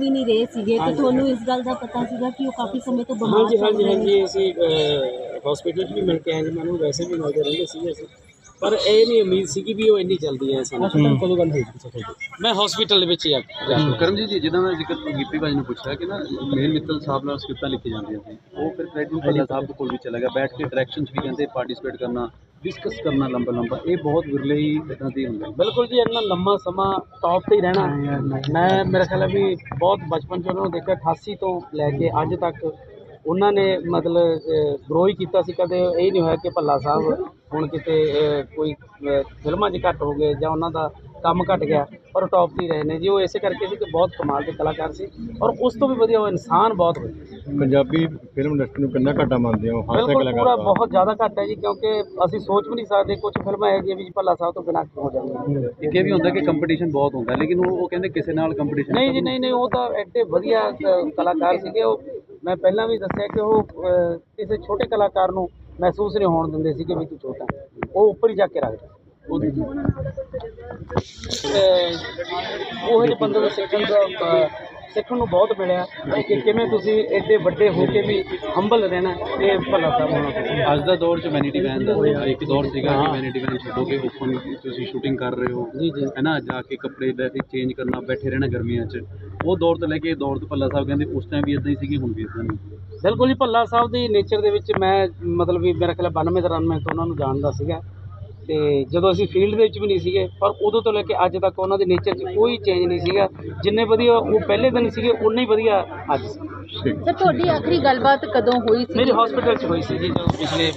ਵੀ ਨਹੀਂ ਰਹੇ ਸੀਗੇ ਤੇ ਤੁਹਾਨੂੰ ਇਸ ਗੱਲ ਦਾ ਪਤਾ ਸੀਗਾ ਕਿ ਉਹ ਕਾਫੀ ਸਮੇਂ ਤੋਂ ਬਿਮਾਰ ਹਾਂਜੀ ਹਾਂਜੀ ਹਾਂਜੀ ਅਸੀਂ ਹਸਪੀਟਲ 'ਚ ਵੀ ਮਿਲ ਕੇ ਆਏ ਜੀ ਮੈਨੂੰ ਵੈਸੇ ਵੀ ਮਿਲਦੇ ਰਹਿੰਦੇ ਸੀਗੇ ਅਸੀਂ। ਪਰ ਇਹ ਨਹੀਂ ਉਮੀਦ ਸੀ ਕਿ ਵੀ ਉਹ ਇੰਨੀ ਜਲਦੀ ਹੈ ਸਾਨੂੰ। ਹਸਪੀਟਲ ਕਦੋਂ ਗੱਲ ਹੋਈ ਸੀ ਮੈਂ ਹਸਪੀਟਲ ਦੇ ਵਿੱਚ ਜਾ ਕਰਮਜੀਤ ਜੀ ਜਿੱਦਾਂ ਮੈਂ ਜ਼ਿਕਰ ਗੀਪੀ ਭਾਜੀ ਨੂੰ ਪੁੱਛਿਆ ਕਿ ਨਾ ਮੇਲ ਮਿੱਤਲ ਸਾਹਿਬ ਨਾਲ ਸਕ੍ਰਿਪਟਾਂ ਲਿਖੀ ਜਾਂਦੀਆਂ ਸੀ। ਉਹ ਫਿਰ ਪ੍ਰੈਜ਼ੀਡੈਂਟ ਭੱਲਾ ਸਾਹਿਬ ਕੋਲ ਵੀ ਚਲਾ ਗਿਆ ਬੈਠ ਕੇ ਡਾਇਰੈਕਸ਼ਨ 'ਚ ਵੀ ਕਹਿੰਦੇ ਪਾਰਟਿਸਿਪੇਟ ਕਰਨਾ ਡਿਸਕਸ ਕਰਨਾ ਲੰਬਾ ਲੰਬਾ ਇਹ ਬਹੁਤ ਵਿਰਲੇ ਹੀ ਇਦਾਂ ਦੀ ਹੁੰਦਾ। ਬਿਲਕੁਲ ਜੀ ਇੰਨਾ ਲੰਮਾ ਸਮਾਂ ਟੌਪ ਤੇ ਹੀ ਰਹਿਣਾ। ਮੈਂ ਮੇਰਾ ਖਿਆਲ ਹੈ ਵੀ ਬਹੁਤ ਬਚਪਨ 'ਚ ਉਹਨਾਂ ਨੂੰ ਦੇਖਿਆ 88 ਤੋਂ ਲੈ ਕੇ ਅੱਜ ਤੱਕ ਉਹਨਾਂ ਨੇ ਮਤਲਬ ਗਰੋ ਹੀ ਕੀਤਾ ਸੀ ਕਦੇ ਇਹ ਨਹੀਂ ਹੋਇਆ ਕਿ ਭੱਲਾ ਸਾਹਿਬ ਹੁਣ ਕਿਤੇ ਕੋਈ ਫਿਲਮਾਂ 'ਚ ਘੱਟ ਹੋ ਗਏ ਜਾਂ ਉਹਨਾਂ ਦਾ ਕੰਮ ਘਟ ਗਿਆ ਪਰ ਟੌਪ ਤੇ ਹੀ ਰਹੇ ਨੇ ਜੀ ਉਹ ਇਸੇ ਕਰਕੇ ਸੀ ਕਿ ਬਹੁਤ ਕਮਾਲ ਦੇ ਕਲਾਕਾਰ ਸੀ ਔਰ ਉਸ ਤੋਂ ਵੀ ਵਧੀਆ ਉਹ ਇਨਸਾਨ ਬਹੁਤ ਵਧੀਆ। ਪੰਜਾਬੀ ਫਿਲਮ ਇੰਡਸਟਰੀ ਨੂੰ ਕਿੰਨਾ ਘਾਟਾ ਮੰਨਦੇ ਹੋ ਹਾਸੇ ਬਿਲਕੁਲ ਕਲਾਕਾਰ ਪੂਰਾ। ਬਹੁਤ ਜ਼ਿਆਦਾ ਘੱਟ ਹੈ ਜੀ ਕਿਉਂਕਿ ਅਸੀਂ ਸੋਚ ਵੀ ਨਹੀਂ ਸਕਦੇ ਕੁਝ ਫਿਲਮਾਂ ਇਹੋ ਜਿਹੀਆਂ ਵੀ ਭੱਲਾ ਸਾਹਿਬ ਤੋਂ ਬਿਨਾਂ ਹੋ ਜਾਂਦੀਆਂ ਇੱਕ ਇਹ ਵੀ ਹੁੰਦਾ ਕਿ ਕੰਪੀਟੀਸ਼ਨ ਬਹੁਤ ਹੁੰਦਾ ਲੇਕਿਨ ਉਹ ਕਹਿੰਦੇ ਕਿਸੇ ਨਾਲ ਕੰਪੀਟੀਸ਼ਨ ਨਹੀਂ ਜੀ ਨਹੀਂ ਨਹੀਂ ਉਹ ਤਾਂ ਐਡੇ ਵਧੀਆ ਕਲਾਕਾਰ ਸੀਗੇ ਉਹ ਮੈਂ ਪਹਿਲਾਂ ਵੀ ਦੱਸਿਆ ਕਿ ਉਹ ਅ, ਕਿਸੇ ਛੋਟੇ ਕਲਾਕਾਰ ਨੂੰ ਮਹਿਸੂਸ ਨਹੀਂ ਹੋਣ ਦਿੰਦੇ ਸੀ ਕਿ ਵੀ ਤੂੰ ਛੋਟਾ ਹੈ। ਉਹ ਉੱਪਰ ਹੀ ਜਾ ਕੇ ਰੱਖਦੇ ਉਹਦੇ ਉਹ ਜਿਹੇ ਬੰਦੇ ਨੂੰ ਸਿੱਖਣ ਦਾ ਸਿੱਖਣ ਨੂੰ ਬਹੁਤ ਮਿਲਿਆ। ਕਿ ਕਿਵੇਂ ਤੁਸੀਂ ਐਡੇ ਵੱਡੇ ਹੋ ਕੇ ਵੀ ਹੰਬਲ ਰਹਿਣਾ ਇਹ ਭੱਲਾ ਸਾਹਿਬ ਹੋਣਾ ਅੱਜ ਦਾ ਦੌਰ 'ਚ ਵੈਨਿਟੀ ਵੈਨ ਦਾ ਇੱਕ ਦੌਰ ਸੀਗਾ ਕਿ ਵੈਨਿਟੀ ਵੈਨ ਛੱਡੋਗੇ ਓਪਨ ਤੁਸੀਂ ਸ਼ੂਟਿੰਗ ਕਰ ਰਹੇ ਹੋ। ਜੀ ਜੀ। ਹੈ ਨਾ? ਜਾ ਕੇ ਕੱਪੜੇ ਲੈ ਕੇ ਚੇਂਜ ਕਰਨਾ ਬੈਠੇ ਰਹਿਣਾ ਗਰਮੀਆਂ 'ਚ। ਉਹ ਦੌਰ ਤੋਂ ਲੈ ਕੇ ਦੌਰ ਤੋਂ ਭੱਲਾ ਸਾਹਿਬ ਕਹਿੰਦੇ ਉਸ ਟਾਈਮ ਵੀ ਇਦਾਂ ਹੀ ਸੀਗੀ ਹੁਣ ਵੀ ਇਦਾਂ ਬਿਲਕੁਲ ਜੀ ਭੱਲਾ ਸਾਹਿਬ ਦੀ ਨੇਚਰ ਦੇ ਵਿੱਚ ਮੈਂ ਮਤਲਬ ਵੀ ਮੇਰਾ ਖਿਆਲ 92 93 ਤੋਂ ਉਹਨਾਂ ਨੂੰ ਜਾਣਦਾ ਸੀਗਾ। ਤੇ ਜਦੋਂ ਅਸੀਂ ਫੀਲਡ ਦੇ ਵਿੱਚ ਵੀ ਨਹੀਂ ਸੀਗੇ ਪਰ ਉਦੋਂ ਤੋਂ ਲੈ ਕੇ ਅੱਜ ਤੱਕ ਉਹਨਾਂ ਦੇ ਨੇਚਰ 'ਚ ਕੋਈ ਚੇਂਜ ਨਹੀਂ ਸੀਗਾ। ਜਿੰਨੇ ਵਧੀਆ ਉਹ ਪਹਿਲੇ ਦਿਨ ਸੀਗੇ ਉਨੇ ਹੀ ਵਧੀਆ ਅੱਜ ਸੀ। ਸਰ ਤੁਹਾਡੀ ਆਖਰੀ ਗੱਲਬਾਤ ਕਦੋਂ ਹੋਈ ਸੀ ਮੇਰੀ ਹਸਪੀਟਲ 'ਚ ਹੋਈ ਸੀ ਜੀ ਜਦੋਂ ਪਿਛਲੇ